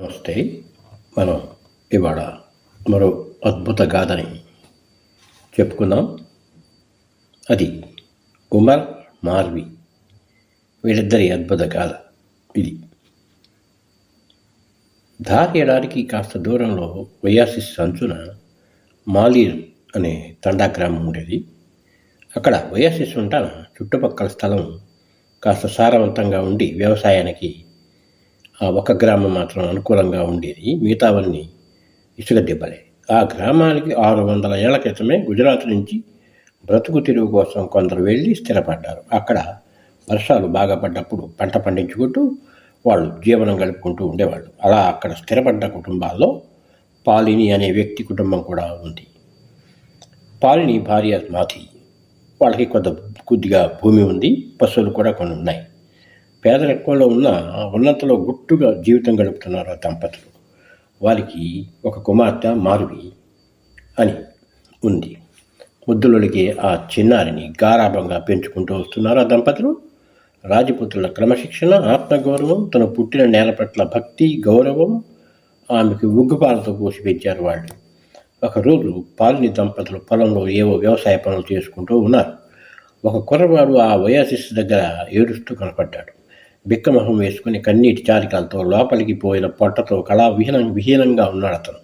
నమస్తే. మనం ఇవాళ మరో అద్భుత గాథని చెప్పుకుందాం. అది ఉమర్ మార్వి. వీళ్ళిద్దరి అద్భుత గాథ ఇది. దారియడానికి కాస్త దూరంలో వయాసిస్ అంచున మాలీర్ అనే తండా గ్రామం ఉండేది. అక్కడ వయాసిస్ ఉంటాన చుట్టుపక్కల స్థలం కాస్త సారవంతంగా ఉండి వ్యవసాయానికి ఒక గ్రామం మాత్రం అనుకూలంగా ఉండేది. మిగతావన్నీ ఇసుక దెబ్బలే. ఆ గ్రామానికి ఆరు వందల ఏళ్ళ క్రితమే గుజరాత్ నుంచి బ్రతుకు తెరువు కోసం కొందరు వెళ్ళి స్థిరపడ్డారు. అక్కడ వర్షాలు బాగా పడ్డప్పుడు పంట పండించుకుంటూ వాళ్ళు జీవనం గడుపుకుంటూ ఉండేవాళ్ళు. అలా అక్కడ స్థిరపడ్డ కుటుంబాల్లో పాలిని అనే వ్యక్తి కుటుంబం కూడా ఉంది. పాలిని భార్య మాథి వాళ్ళకి కొంత కొద్దిగా భూమి ఉంది. పశువులు కూడా కొన్ని ఉన్నాయి. పేదరికంలో ఉన్న ఉన్నతలో గుట్టుగా జీవితం గడుపుతున్నారు ఆ దంపతులు. వారికి ఒక కుమార్తె మారువి అని ఉంది. ముద్దులొలిగే ఆ చిన్నారిని గారాభంగా పెంచుకుంటూ వస్తున్నారు ఆ దంపతులు. రాజపుత్రుల క్రమశిక్షణ ఆత్మగౌరవం తన పుట్టిన నేల పట్ల భక్తి గౌరవం ఆమెకు ఉగ్గుపాలతో పోసి పెంచారు వాళ్ళు. ఒకరోజు పాలిని దంపతులు పొలంలో ఏవో వ్యవసాయ పనులు చేసుకుంటూ ఉన్నారు. ఒక కుర్రవాడు ఆ వయాసిస్ దగ్గర ఏడుస్తూ కనపడ్డాడు. బిక్కమొహం వేసుకుని కన్నీటి చాలికలతో లోపలికి పోయిన పొట్టతో కళా విహీనం విహీనంగా ఉన్నాడు అతను.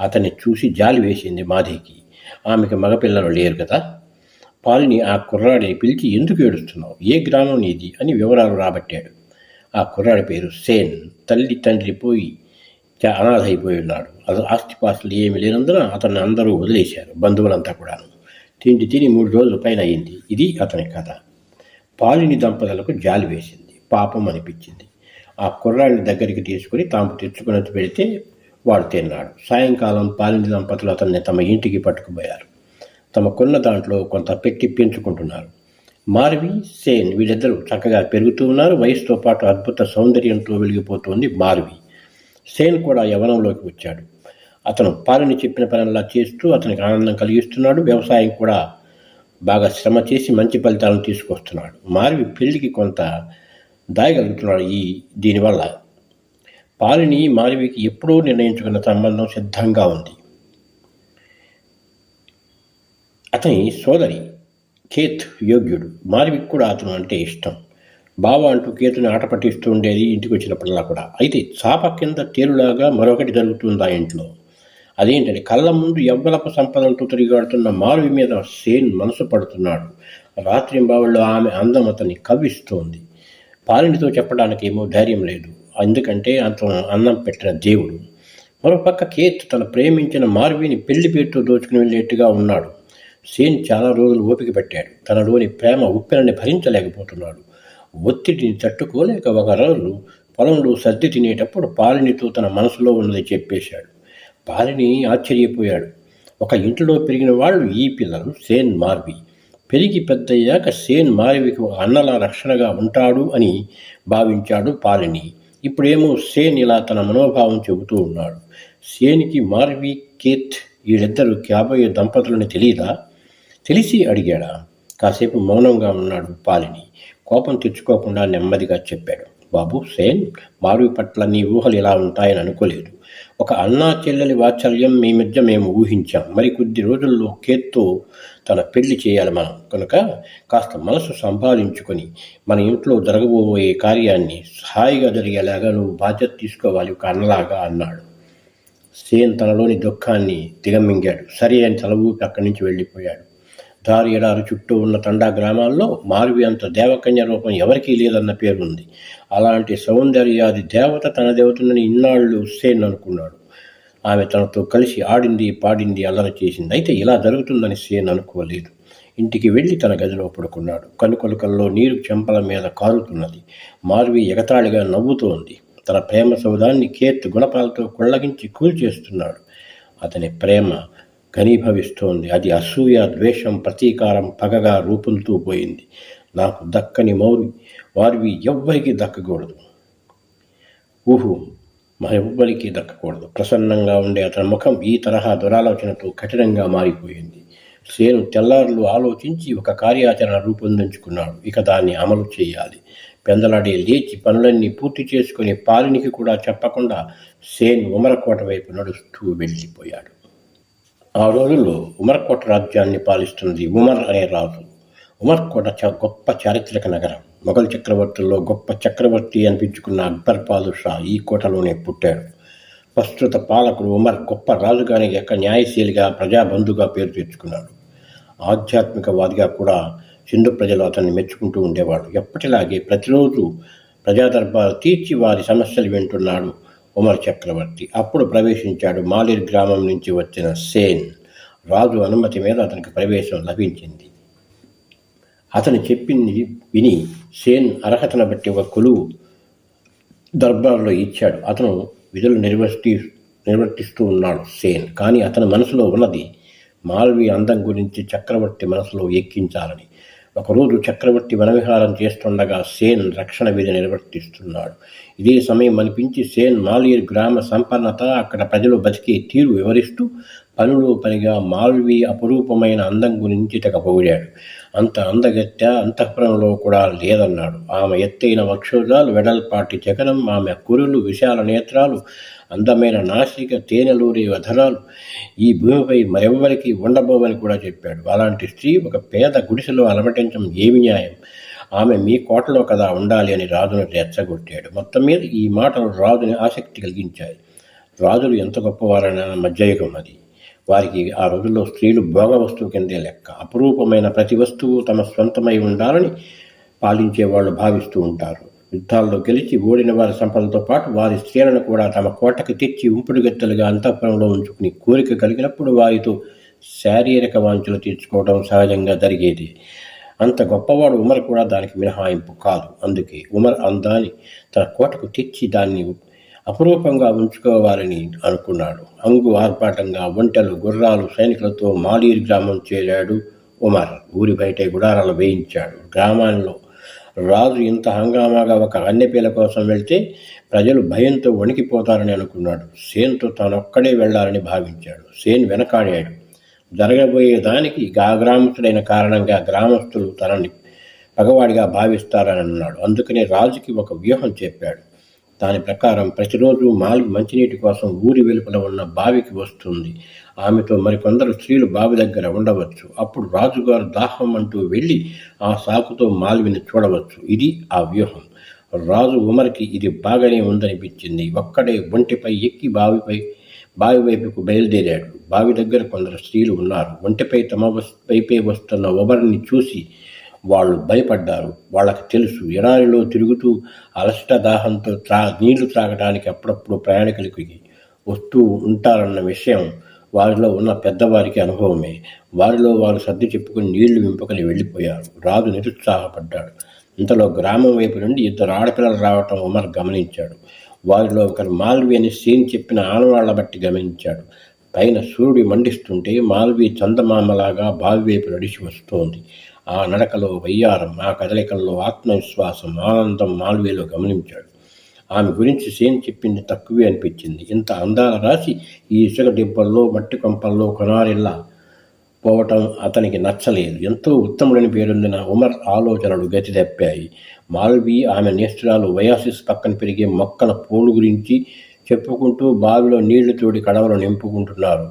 అతన్ని చూసి జాలి వేసింది మాధేకి ఆమెకి మగపిల్లలు లేరు కదా? పాలిని ఆ కుర్రాడిని పిలిచి ఎందుకు ఏడుస్తున్నావు? ఏ గ్రామం నీది? అని వివరాలు రాబట్టాడు. ఆ కుర్రాడి పేరు సేన్. తల్లి తండ్రి పోయి అనాథైపోయి ఉన్నాడు. అసలు ఆస్తిపాస్తులు ఏమి లేనందున అతన్ని అందరూ వదిలేశారు బంధువులంతా కూడాను. తిండి తిని మూడు రోజుల పైన అయింది. ఇది అతని కథ. పాలిని దంపతులకు జాలి వేసింది. పాపం అనిపించింది. ఆ కుర్రాడిని దగ్గరికి తీసుకుని తాము తెచ్చుకుని పెడితే వాడు తిన్నాడు. సాయంకాలం పాలిని దంపతులు అతన్ని తమ ఇంటికి పట్టుకుపోయారు. తమ కొన్న దాంట్లో కొంత పెట్టి పెంచుకుంటున్నారు. మార్వి సేన్ వీళ్ళిద్దరూ చక్కగా పెరుగుతూ ఉన్నారు. వయసుతో పాటు అద్భుత సౌందర్యంతో వెలిగిపోతుంది మార్వి సేన్ కూడా యవనంలోకి వచ్చాడు. అతను పాలిని చెప్పిన పనులా చేస్తూ అతనికి ఆనందం కలిగిస్తున్నాడు. వ్యవసాయం కూడా బాగా శ్రమ చేసి మంచి ఫలితాలను తీసుకొస్తున్నాడు. మార్వి పెళ్ళికి కొంత దాయగలుగుతున్నాడు ఈ దీనివల్ల. పాలిని మాలవికి ఎప్పుడూ నిర్ణయించుకున్న సంబంధం సిద్ధంగా ఉంది. అతని సోదరి కేత్ యోగ్యుడు మాలవికి కూడా అతను అంటే ఇష్టం. బావ అంటూ కేతుని ఆట పట్టిస్తూ ఉండేది ఇంటికి వచ్చినప్పుడల్లా కూడా. అయితే చాప కింద తేలులాగా మరొకటి జరుగుతుంది ఆ ఇంట్లో? అదేంటంటే కళ్ళ ముందు ఎవ్వలపు సంపదలతో తిరిగాడుతున్న మారువి మీద సేన్ మనసు పడుతున్నాడు. రాత్రి బావుల్లో ఆమె అందం అతన్ని కవ్విస్తోంది. పాలినితో చెప్పడానికి ఏమో ధైర్యం లేదు. ఎందుకంటే అతను అన్నం పెట్టిన దేవుడు. మరోపక్క కేత్ తన ప్రేమించిన మార్విని పెళ్ళి పేరుతో దోచుకుని వెళ్ళేట్టుగా ఉన్నాడు. సేన్ చాలా రోజులు ఓపిక పెట్టాడు. తనలోని ప్రేమ ఉప్పెనని భరించలేకపోతున్నాడు. ఒత్తిడిని తట్టుకోలేక ఒక రోజు పొలంలో సర్ది తినేటప్పుడు పాలినితో తన మనసులో ఉన్నది చెప్పేశాడు. పాలిని ఆశ్చర్యపోయాడు. ఒక ఇంట్లో పెరిగిన వాళ్ళు ఈ పిల్లలు సేన్ మార్వి. పెరిగి పెద్దయ్యాక సేన్ మాలవికి ఒక అన్నల రక్షణగా ఉంటాడు అని భావించాడు పాలిని. ఇప్పుడేమో సేన్ ఇలా తన మనోభావం చెబుతూ ఉన్నాడు. సేన్కి మార్వి కేత్ వీళ్ళిద్దరూ కాబోయే దంపతులని తెలియదా తెలిసి అడిగాడా? కాసేపు మౌనంగా ఉన్నాడు పాలిని. కోపం తెచ్చుకోకుండా నెమ్మదిగా చెప్పాడు. బాబు సేన్ మారువి పట్ల నీ ఊహలు ఇలా ఉంటాయని అనుకోలేదు. ఒక అన్నా చెల్లెలి వాత్సల్యం మీ మధ్య మేము ఊహించాం. మరి కొద్ది రోజుల్లో కేత్తో తన పెళ్ళి చేయాలి మనం. కనుక కాస్త మనసు సంపాదించుకొని మన ఇంట్లో జరగబోయే కార్యాన్ని హాయిగా జరిగేలాగా నువ్వు బాధ్యత తీసుకోవాలి ఒక అన్నలాగా అన్నాడు. సేన్ తనలోని దుఃఖాన్ని దిగమింగాడు. సరే అని తల ఊపి అక్కడి నుంచి వెళ్ళిపోయాడు. దారి ఎడారి చుట్టూ ఉన్న తండా గ్రామాల్లో మారువి అంత దేవకన్య రూపం ఎవరికీ లేదన్న పేరుంది. అలాంటి సౌందర్యాది దేవత తన దేవతనని ఇన్నాళ్ళు సేన్ అనుకున్నాడు ఆమె తనతో కలిసి ఆడింది పాడింది అల్లరి చేసింది. అయితే ఇలా జరుగుతుందని సేన్ అనుకోలేదు. ఇంటికి వెళ్ళి తన గదిలో పడుకున్నాడు. కనుకొలకల్లో నీరు చెంపల మీద కారుతున్నది. మారువి ఎగతాళిగా నవ్వుతోంది. తన ప్రేమ సౌదాన్ని కేత్ గుణపాలతో కొళ్ళగించి కూల్చేస్తున్నాడు. అతని ప్రేమ ఘనీభవిస్తోంది. అది అసూయ ద్వేషం ప్రతీకారం పగగా రూపులుతూ పోయింది. నాకు దక్కని మౌరి వారివి ఎవ్వరికి దక్కకూడదు. ఊహు మరెవ్వరికి దక్కకూడదు. ప్రసన్నంగా ఉండే అతని ముఖం ఈ తరహా దురాలోచనతో కఠినంగా మారిపోయింది. సేను తెల్లారులు ఆలోచించి ఒక కార్యాచరణ రూపొందించుకున్నాడు. ఇక దాన్ని అమలు చేయాలి. పెందలాడే లేచి పనులన్నీ పూర్తి చేసుకుని పాలినికి కూడా చెప్పకుండా సేన్ ఉమరకోట వైపు నడుస్తూ వెళ్ళిపోయాడు. ఆ రోజుల్లో ఉమర్కోట రాజ్యాన్ని పాలిస్తున్నది ఉమర్ అనే రాజు. ఉమర్కోట చ గొప్ప చారిత్రక నగరం. మొఘల్ చక్రవర్తుల్లో గొప్ప చక్రవర్తి అనిపించుకున్న అక్బర్ పాదుషా ఈ కోటలోనే పుట్టాడు. ప్రస్తుత పాలకుడు ఉమర్ గొప్ప రాజుగాని యొక్క న్యాయశీలిగా ప్రజాబంధుగా పేరు తెచ్చుకున్నాడు. ఆధ్యాత్మికవాదిగా కూడా సింధు ప్రజలు అతన్ని మెచ్చుకుంటూ ఉండేవాడు. ఎప్పటిలాగే ప్రతిరోజు ప్రజాదర్బారు తీర్చి వారి సమస్యలు వింటున్నాడు ఉమర్ చక్రవర్తి. అప్పుడు ప్రవేశించాడు మాలిర్ గ్రామం నుంచి వచ్చిన సేన్. రాజు అనుమతి మీద అతనికి ప్రవేశం లభించింది. అతను చెప్పింది విని సేన్ అర్హతను బట్టి ఒక కొలువు దర్బార్లో ఇచ్చాడు. అతను విధులు నిర్వర్తి నిర్వర్తిస్తూ ఉన్నాడు సేన్. కానీ అతని మనసులో ఉన్నది మాల్వి అందం గురించి చక్రవర్తి మనసులో ఎక్కించాలని. ఒకరోజు చక్రవర్తి వనవిహారం చేస్తుండగా సేన్ రక్షణ విధి నిర్వర్తిస్తున్నాడు. ఇదే సమయం అనిపించి సేన్ మాలియర్ గ్రామ సంపన్నత అక్కడ ప్రజలు బతికే తీరు వివరిస్తూ పనులు పనిగా మాల్వీ అపురూపమైన అందం గురించి తెగపోయాడు. అంత అందగత్య అంతఃపురంలో కూడా లేదన్నాడు. ఆమె ఎత్తైన వక్షోజాలు వెడల్పాటి జగనం ఆమె కురులు విశాల నేత్రాలు అందమైన నాసిక తేనెలూరి వధనాలు ఈ భూమిపై మరెవ్వరికి ఉండబోవని కూడా చెప్పాడు. అలాంటి స్త్రీ ఒక పేద గుడిసెలో అలమటించడం ఏమి న్యాయం? ఆమె మీ కోటలో కదా ఉండాలి అని రాజును రెచ్చగొట్టాడు. మొత్తం మీద ఈ మాటలు రాజుని ఆసక్తి కలిగించాయి. రాజులు ఎంత గొప్పవారైనా మధ్యయుగం అది. వారికి ఆ రోజుల్లో స్త్రీలు భోగ వస్తువు కిందే లెక్క. అపురూపమైన ప్రతి వస్తువు తమ స్వంతమై ఉండాలని పాలించే వాళ్ళు భావిస్తూ ఉంటారు. యుద్ధాల్లో గెలిచి ఓడిన వారి సంపదలతో పాటు వారి స్త్రీలను కూడా తమ కోటకు తెచ్చి ఉంపుడుగెత్తలుగా అంతఃపురంలో ఉంచుకుని కోరిక కలిగినప్పుడు వారితో శారీరక వాంఛలు తీర్చుకోవడం సహజంగా జరిగేది. అంత గొప్పవాడు ఉమర్ కూడా దానికి మినహాయింపు కాదు. అందుకే ఉమర్ అందాన్ని తన కోటకు తెచ్చి దాన్ని అపురూపంగా ఉంచుకోవాలని అనుకున్నాడు. అంగు ఆర్పాటంగా ఒంటెలు గుర్రాలు సైనికులతో మాలీర్ గ్రామం చేరాడు ఉమర్. ఊరి బయటే గుడారాలు వేయించాడు. గ్రామాల్లో రాజు ఇంత హంగామాగా ఒక అన్నెపీల కోసం వెళ్తే ప్రజలు భయంతో వణికిపోతారని అనుకున్నాడు. సేన్తో తానొక్కడే వెళ్ళాలని భావించాడు. సేన్ వెనకాడాడు. జరగబోయే దానికి గాగ్రామస్తుడైన కారణంగా గ్రామస్తులు తనని పగవాడిగా భావిస్తారని అన్నాడు. అందుకనే రాజుకి ఒక వ్యూహం చెప్పాడు. దాని ప్రకారం ప్రతిరోజు మాల్వి మంచినీటి కోసం ఊరి వెలుపల ఉన్న బావికి వస్తుంది. ఆమెతో మరికొందరు స్త్రీలు బావి దగ్గర ఉండవచ్చు. అప్పుడు రాజుగారు దాహం అంటూ వెళ్ళి ఆ సాకుతో మాల్విని చూడవచ్చు. ఇది ఆ వ్యూహం. రాజు ఉమర్కి ఇది బాగానే ఉందనిపించింది. ఒక్కడే ఒంటిపై ఎక్కి బావిపై బావి వైపుకు బయలుదేరాడు. బావి దగ్గర కొందరు స్త్రీలు ఉన్నారు. ఒంటిపై తమ వైపే వస్తున్న ఉమర్ని చూసి వాళ్ళు భయపడ్డారు. వాళ్ళకి తెలుసు. ఎడారిలో తిరుగుతూ అలసట దాహంతో త్రా నీళ్ళు త్రాగడానికి అప్పుడప్పుడు ప్రయాణికులకి వస్తూ ఉంటారన్న విషయం వారిలో ఉన్న పెద్దవారికి అనుభవమే. వారిలో వారు సర్ది చెప్పుకుని నీళ్ళు వింపుకొని వెళ్ళిపోయారు. రాజు నిరుత్సాహపడ్డాడు. ఇంతలో గ్రామం వైపు నుండి ఇద్దరు ఆడపిల్లలు రావటం ఉమర్ గమనించాడు. వారిలో ఒకరు మాల్వి అని సీన్ చెప్పిన ఆనవాళ్ళ బట్టి గమనించాడు. పైన సూర్యుడు మండిస్తుంటే మాల్వి చందమామలాగా బావి వైపు నడిచి వస్తోంది. ఆ నడకలో వయ్యారం ఆ కదలికల్లో ఆత్మవిశ్వాసం ఆనందం మాల్వేలో గమనించాడు. ఆమె గురించి సేన్ చెప్పింది తక్కువే అనిపించింది. ఇంత అందాల రాసి ఈ ఇసుక దిబ్బల్లో మట్టి కొంపల్లో కొనారిల్లా పోవటం అతనికి నచ్చలేదు. ఎంతో ఉత్తముడని పేరొందిన ఉమర్ ఆలోచనలు గతి తప్పాయి. మాల్వి ఆమె నేస్తురాలు వయాసిస్ పక్కన పెరిగే మొక్కల పూలు గురించి చెప్పుకుంటూ బావిలో నీళ్ళు తోడి కడవలు నింపుకుంటున్నారు.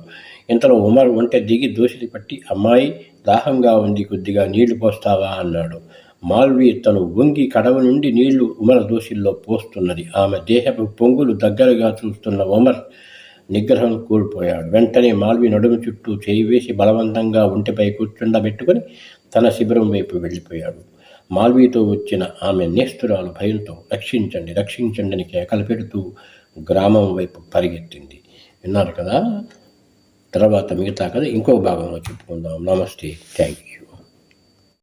ఇంతలో ఉమర్ ఒంటె దిగి దోషిని పట్టి అమ్మాయి దాహంగా ఉంది కొద్దిగా నీళ్ళు పోస్తావా అన్నాడు. మాల్వి తను వంగి కడవ నుండి నీళ్ళు ఉమర్ దోషిల్లో పోస్తున్నది. ఆమె దేహపు పొంగులు దగ్గరగా చూస్తున్న ఉమర్ నిగ్రహం కోల్పోయాడు. వెంటనే మాల్వి నడుము చుట్టూ చేయి వేసి బలవంతంగా ఒంటిపై కూర్చుండబెట్టుకుని తన శిబిరం వైపు వెళ్ళిపోయాడు. మాల్వీతో వచ్చిన ఆమె నేస్తురాలు భయంతో రక్షించండి రక్షించండి అని కేకలు పెడుతూ గ్రామం వైపు పరిగెత్తింది. విన్నారు కదా? తర్వాత మిగతా కదా ఇంకో భాగంలో చెప్పుకుందాం. నమస్తే. Thank you